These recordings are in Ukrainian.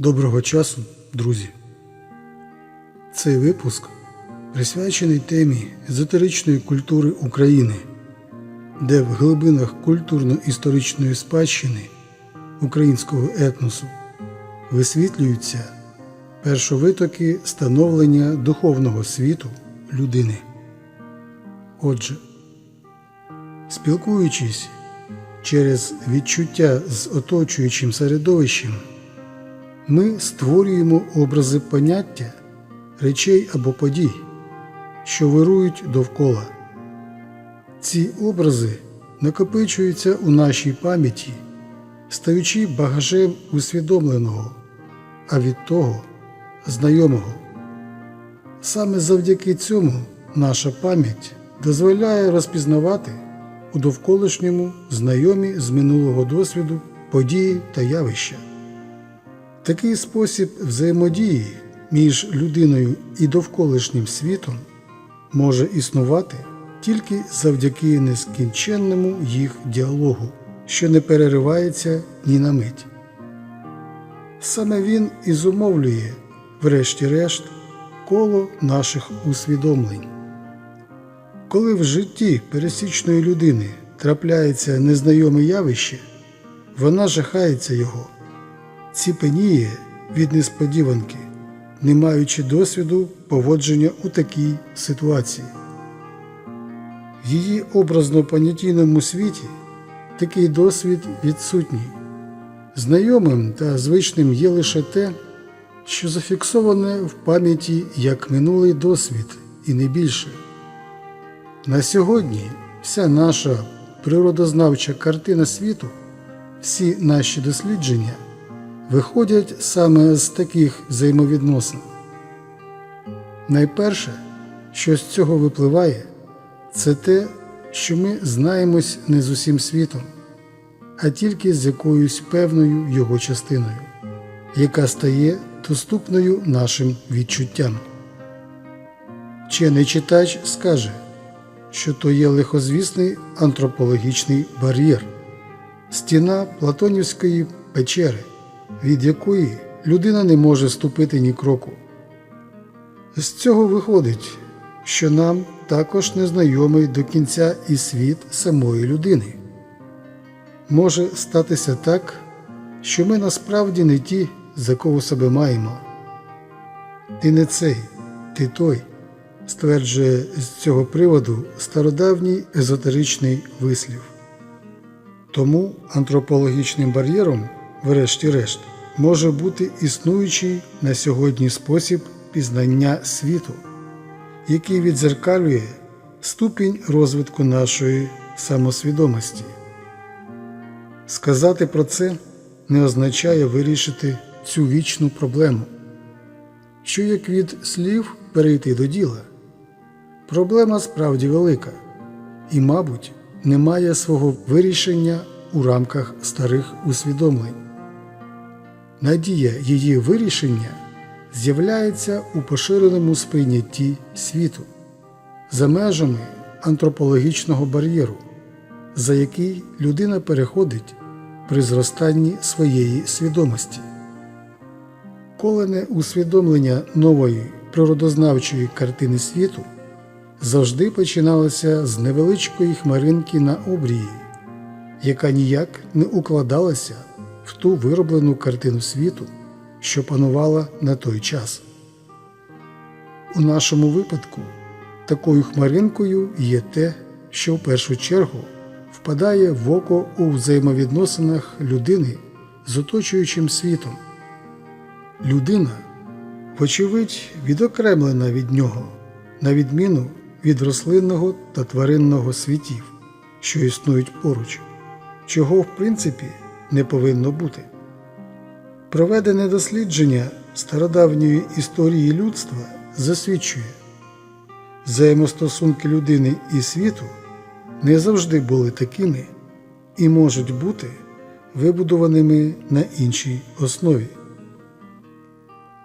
Доброго часу, друзі! Цей випуск присвячений темі езотеричної культури України, де в глибинах культурно-історичної спадщини українського етносу висвітлюються першовитоки становлення духовного світу людини. Отже, спілкуючись через відчуття з оточуючим середовищем, ми створюємо образи поняття, речей або подій, що вирують довкола. Ці образи накопичуються у нашій пам'яті, стаючи багажем усвідомленого, а від того знайомого. Саме завдяки цьому наша пам'ять дозволяє розпізнавати у довколишньому знайомі з минулого досвіду події та явища. Такий спосіб взаємодії між людиною і довколишнім світом може існувати тільки завдяки нескінченному їх діалогу, що не переривається ні на мить. Саме він і зумовлює, врешті-решт, коло наших усвідомлень. Коли в житті пересічної людини трапляється незнайоме явище, вона жахається його ціпеніє від несподіванки, не маючи досвіду поводження у такій ситуації. В її образно-понятійному світі такий досвід відсутній. Знайомим та звичним є лише те, що зафіксоване в пам'яті як минулий досвід і не більше. На сьогодні вся наша природознавча картина світу, всі наші дослідження виходять саме з таких взаємовідносин. Найперше, що з цього випливає, це те, що ми знаємось не з усім світом, а тільки з якоюсь певною його частиною, яка стає доступною нашим відчуттям. Вчений читач скаже, що то є лихозвісний антропологічний бар'єр, стіна Платонівської печери від якої людина не може ступити ні кроку. З цього виходить, що нам також незнайомий до кінця і світ самої людини. Може статися так, що ми насправді не ті, за кого себе маємо. Ти не цей, ти той, стверджує з цього приводу стародавній езотеричний вислів. Тому антропологічним бар'єром врешті-решт, може бути існуючий на сьогодні спосіб пізнання світу, який відзеркалює ступінь розвитку нашої самосвідомості. Сказати про це не означає вирішити цю вічну проблему, що як від слів перейти до діла. Проблема справді велика і, мабуть, не має свого вирішення у рамках старих усвідомлень. Надія її вирішення з'являється у поширеному сприйнятті світу за межами антропологічного бар'єру, за який людина переходить при зростанні своєї свідомості. Колене усвідомлення нової природознавчої картини світу завжди починалося з невеличкої хмаринки на обрії, яка ніяк не укладалася в ту вироблену картину світу, що панувала на той час. У нашому випадку такою хмаринкою є те, що в першу чергу впадає в око у взаємовідносинах людини з оточуючим світом. Людина, вочевидь, відокремлена від нього, на відміну від рослинного та тваринного світів, що існують поруч, чого в принципі не повинно бути. Проведене дослідження стародавньої історії людства засвідчує, взаємостосунки людини і світу не завжди були такими і можуть бути вибудованими на іншій основі.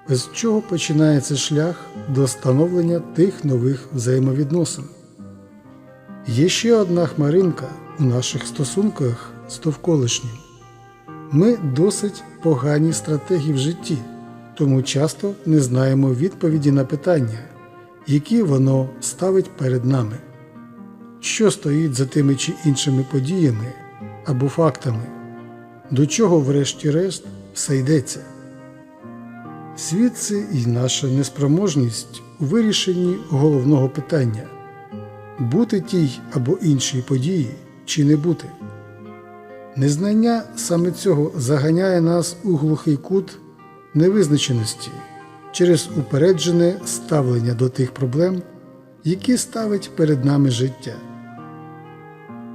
З чого починається шлях до становлення тих нових взаємовідносин. Є ще одна хмаринка у наших стосунках з довколишнім Ми досить погані стратегі в житті, тому часто не знаємо відповіді на питання, які воно ставить перед нами, що стоїть за тими чи іншими подіями або фактами, до чого, врешті-решт, все йдеться. Звідси і наша неспроможність у вирішенні головного питання бути тій або іншій події чи не бути. Незнання саме цього заганяє нас у глухий кут невизначеності через упереджене ставлення до тих проблем, які ставить перед нами життя.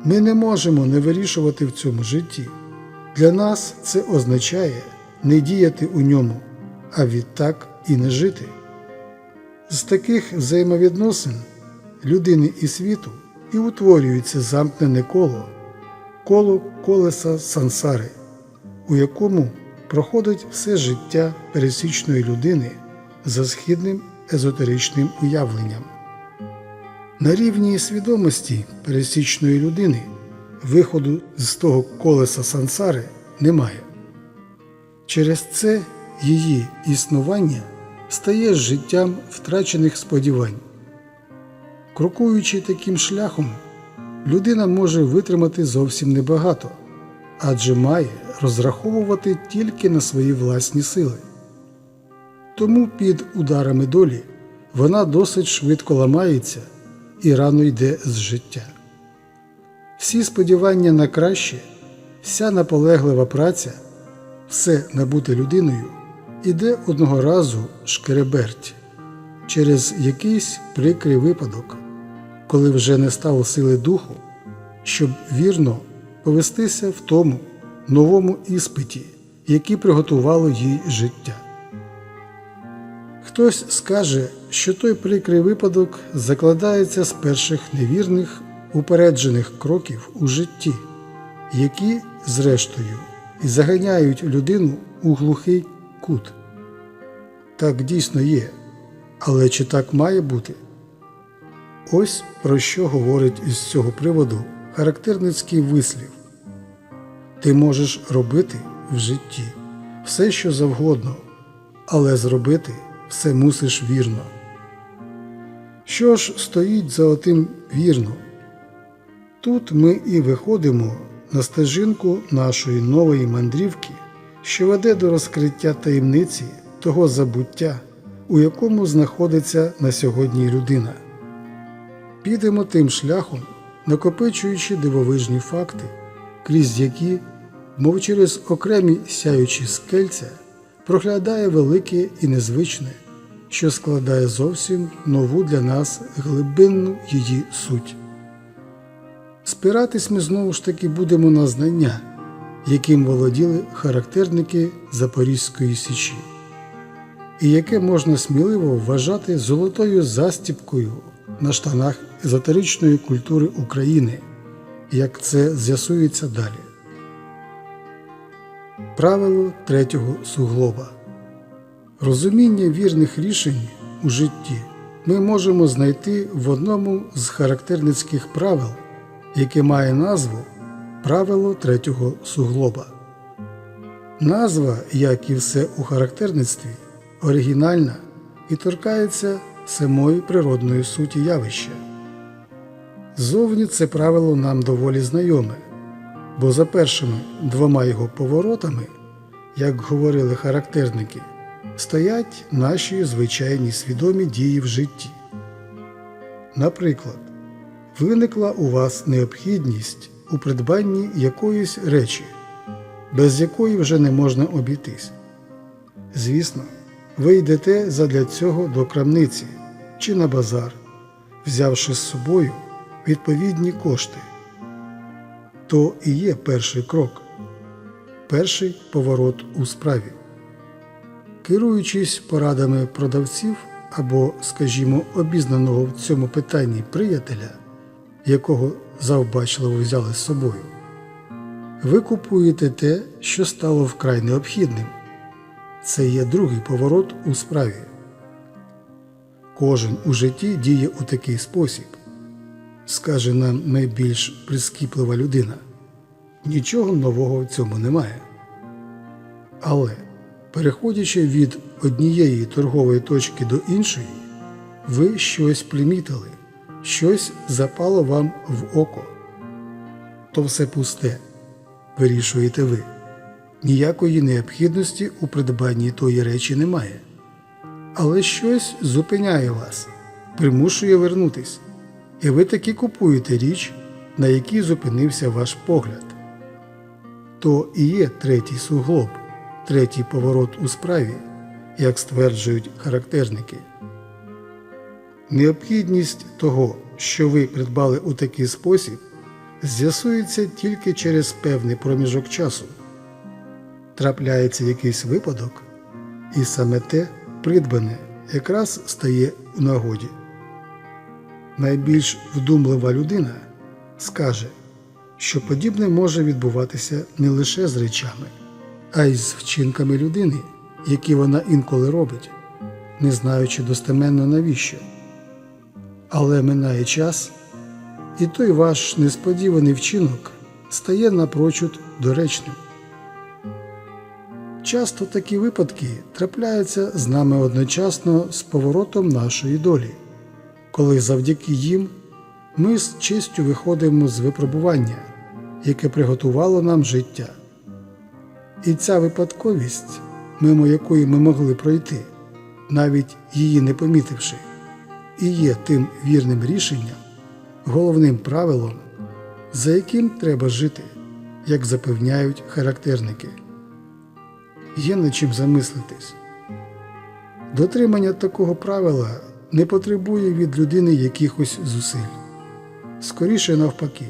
Ми не можемо не вирішувати в цьому житті. Для нас це означає не діяти у ньому, а відтак і не жити. З таких взаємовідносин людини і світу і утворюється замкнене коло, коло колеса сансари, у якому проходить все життя пересічної людини за східним езотеричним уявленням. На рівні свідомості пересічної людини виходу з того колеса сансари немає. Через це її існування стає життям втрачених сподівань. Крокуючи таким шляхом, людина може витримати зовсім небагато, адже має розраховувати тільки на свої власні сили. Тому під ударами долі вона досить швидко ламається і рано йде з життя. Всі сподівання на краще, вся наполеглива праця, все набуте людиною іде одного разу шкереберть через якийсь прикрий випадок, коли вже не стало сили духу, щоб вірно повестися в тому новому іспиті, який приготувало їй життя. Хтось скаже, що той прикрий випадок закладається з перших невірних упереджених кроків у житті, які, зрештою, і заганяють людину у глухий кут. Так дійсно є, але чи так має бути? Ось про що говорить із цього приводу характерницький вислів. Ти можеш робити в житті все, що завгодно, але зробити все мусиш вірно. Що ж стоїть за отим вірно? Тут ми і виходимо на стежинку нашої нової мандрівки, що веде до розкриття таємниці того забуття, у якому знаходиться на сьогодні людина. Підемо тим шляхом, накопичуючи дивовижні факти, крізь які, мов через окремі сяючі скельця, проглядає велике і незвичне, що складає зовсім нову для нас глибинну її суть. Спиратись ми знову ж таки будемо на знання, яким володіли характерники Запорізької Січі, і яке можна сміливо вважати золотою застіпкою на штанах езотеричної культури України, як це з'ясується далі. Правило третього суглоба розуміння вірних рішень у житті ми можемо знайти в одному з характерницьких правил, яке має назву Правило третього суглоба. Назва, як і все у характерництві, оригінальна і торкається самої природної суті явища. Зовні це правило нам доволі знайоме, бо за першими двома його поворотами, як говорили характерники, стоять наші звичайні свідомі дії в житті. Наприклад, виникла у вас необхідність у придбанні якоїсь речі, без якої вже не можна обійтись. Звісно, ви йдете задля цього до крамниці чи на базар, взявши з собою відповідні кошти. То і є перший крок, перший поворот у справі. Керуючись порадами продавців або, скажімо, обізнаного в цьому питанні приятеля, якого завбачливо взяли з собою, ви купуєте те, що стало вкрай необхідним. Це є другий поворот у справі. Кожен у житті діє у такий спосіб, скаже нам найбільш прискіплива людина. Нічого нового в цьому немає. Але, переходячи від однієї торгової точки до іншої, ви щось примітили, щось запало вам в око. То все пусте, вирішуєте ви. Ніякої необхідності у придбанні тої речі немає. Але щось зупиняє вас, примушує вернутись, і ви таки купуєте річ, на якій зупинився ваш погляд. То і є третій суглоб, третій поворот у справі, як стверджують характерники. Необхідність того, що ви придбали у такий спосіб, з'ясується тільки через певний проміжок часу. Трапляється якийсь випадок, і саме те придбане якраз стає у нагоді. Найбільш вдумлива людина скаже, що подібне може відбуватися не лише з речами, а й з вчинками людини, які вона інколи робить, не знаючи достеменно навіщо. Але минає час, і той ваш несподіваний вчинок стає напрочуд доречним. Часто такі випадки трапляються з нами одночасно з поворотом нашої долі, коли завдяки їм ми з честю виходимо з випробування, яке приготувало нам життя. І ця випадковість, мимо якої ми могли пройти, навіть її не помітивши, і є тим вірним рішенням, головним правилом, за яким треба жити, як запевняють характерники. Є над чим замислитись. Дотримання такого правила не потребує від людини якихось зусиль. Скоріше навпаки,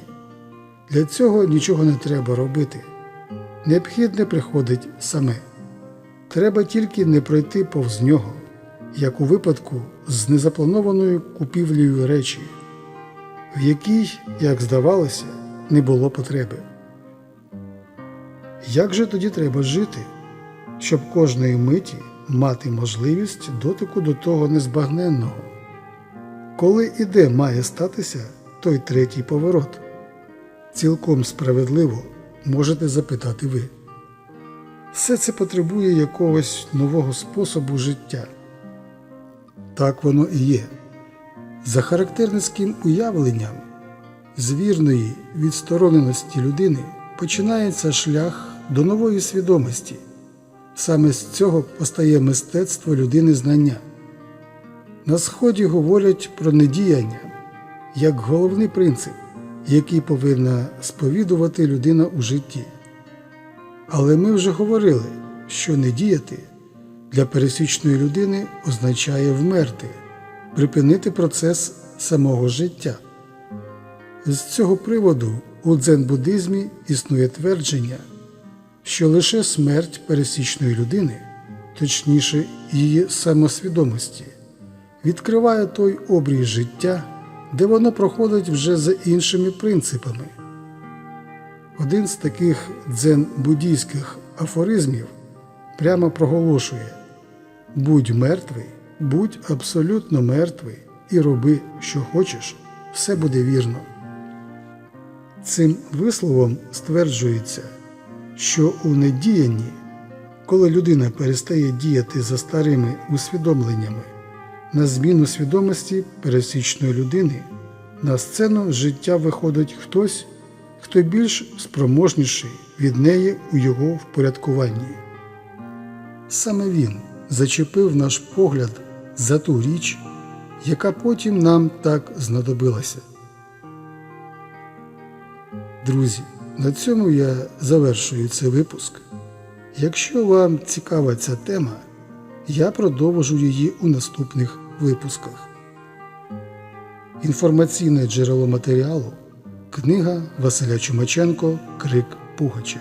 для цього нічого не треба робити. Необхідне приходить саме. Треба тільки не пройти повз нього, як у випадку з незапланованою купівлею речі, в якій, як здавалося, не було потреби. Як же тоді треба жити, щоб кожної миті мати можливість дотику до того незбагненного? Коли і де має статися той третій поворот? Цілком справедливо можете запитати ви. Все це потребує якогось нового способу життя. Так воно і є. За характерницьким уявленням з вірної відстороненості людини починається шлях до нової свідомості. Саме з цього постає мистецтво людини знання. На Сході говорять про недіяння як головний принцип, який повинна сповідувати людина у житті. Але ми вже говорили, що не діяти для пересічної людини означає вмерти, припинити процес самого життя. З цього приводу у дзен-буддизмі існує твердження, що лише смерть пересічної людини, точніше її самосвідомості, відкриває той обрій життя, де воно проходить вже за іншими принципами. Один з таких дзен-буддійських афоризмів прямо проголошує Будь мертвий, будь абсолютно мертвий і роби, що хочеш, все буде вірно. Цим висловом стверджується, що у недіянні, коли людина перестає діяти за старими усвідомленнями, на зміну свідомості пересічної людини на сцену життя виходить хтось, хто більш спроможніший від неї у його впорядкуванні. Саме він зачепив наш погляд за ту річ, яка потім нам так знадобилася. Друзі, на цьому я завершую цей випуск. Якщо вам цікава ця тема, я продовжу її у наступних випусках. Інформаційне джерело матеріалу книга Василя Чумаченко Крик Пугача.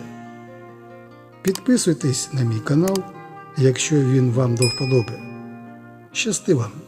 Підписуйтесь на мій канал, якщо він вам до вподоби. Щасти вам!